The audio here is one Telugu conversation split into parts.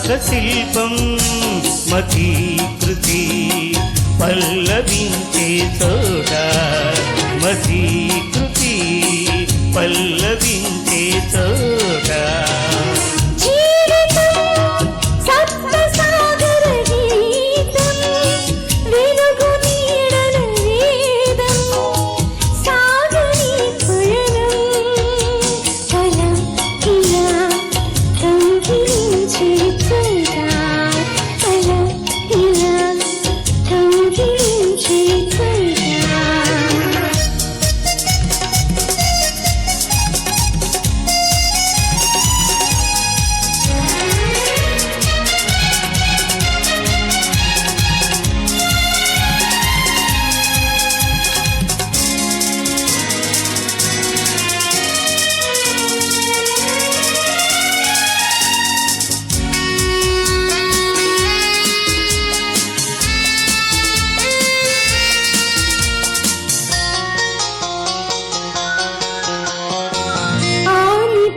రాసశిల్పం మధీకృతి పల్లవించే తోట మధీకృతి పల్లవించే తోట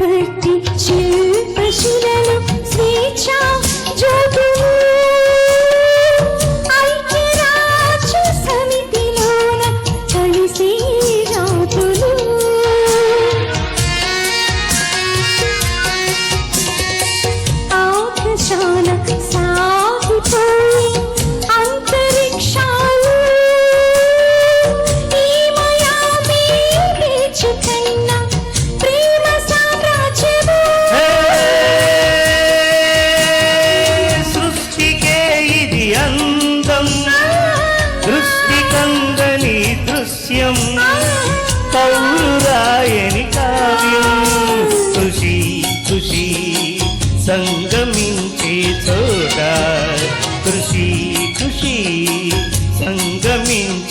పట్టి శిల్పశిలను స్వేచ్ఛ జ్యోతి పౌరురాయని కావ్యం. ఖుషి ఖుషి సంగమించే చోట. కృషి కృషి సంగమించే